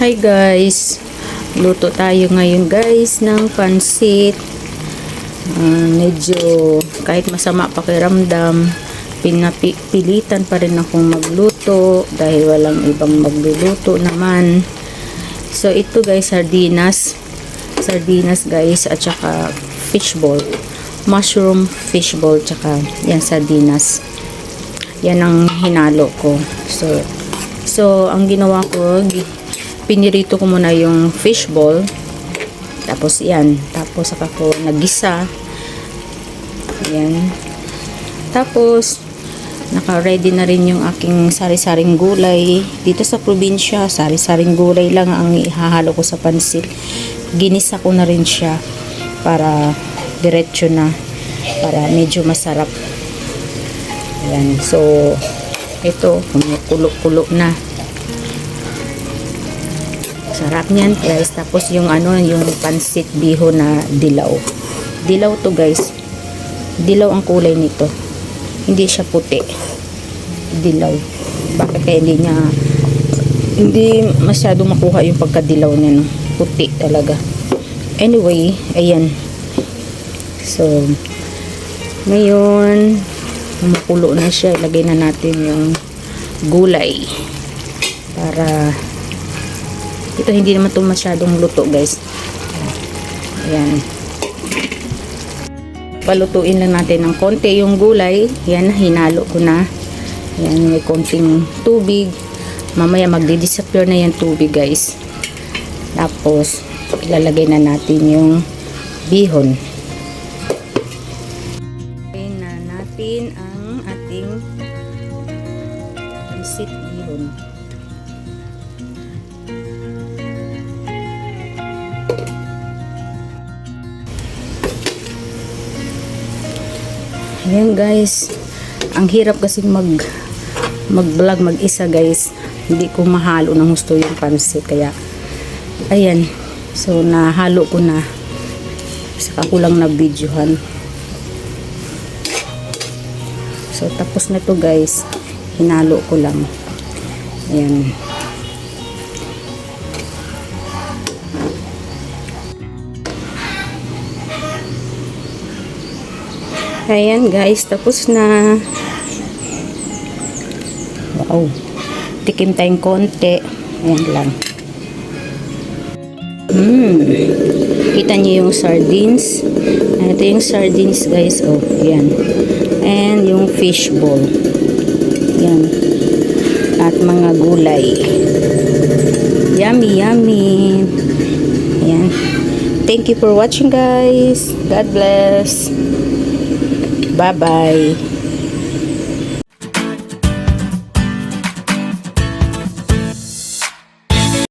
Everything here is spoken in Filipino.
Hi guys! Luto tayo ngayon guys ng pansit. Ah, medyo kahit masama pakiramdam, pinapilitan pa rin akong magluto dahil walang ibang magluluto naman. So ito guys, sardinas. Sardinas guys at saka fishball. Mushroom fishball tsaka yan sardinas. Yan ang hinalo ko. So so ang ginawa ko, pinirito ko muna yung fishball. Tapos yan, tapos saka ko nagisa. Yan. Tapos naka-ready na rin yung aking sari-saring gulay. Dito sa probinsya, sari-saring gulay lang ang ihahalo ko sa pansit. Ginisa ko na rin siya para diretso na para medyo masarap. Yan. So, ito, kumukulo-kulo na. Sarap niyan guys. Tapos yung ano, yung pansit biho na dilaw. Dilaw to guys. Dilaw ang kulay nito. Hindi siya puti. Dilaw. Bakit kaya hindi niya hindi masyado makuha yung pagkadilaw niya no. Puti talaga. Anyway, ayan. So, ngayon, kumukulo na siya. Ilagay na natin yung gulay. Para ito hindi naman to masyadong luto guys. Ayan. Palutuin lang natin ng konti yung gulay. Yan, hinalo ko na. Yan, may konting tubig. Mamaya magdi-disappear na yung tubig guys. Tapos, ilalagay na natin yung bihon. Ilagay na natin ang ating pansit bihon. Ayan guys. Ang hirap kasi mag mag-vlog mag-isa guys. Hindi ko mahalo ng gusto yung pansit kaya ayan. So nahalo ko na. Saka ko na videohan. So tapos na to guys. Hinalo ko lang. Ayan. Ayan guys, tapos na. Wow. Tikim tayong konti. Ayan lang. Hmm. Kita niyo yung sardines. Ito yung sardines guys. Oh, ayan. And yung fish ball. Yan. At mga gulay. Yummy, yummy. Ayan. Thank you for watching guys. God bless. Bye-bye.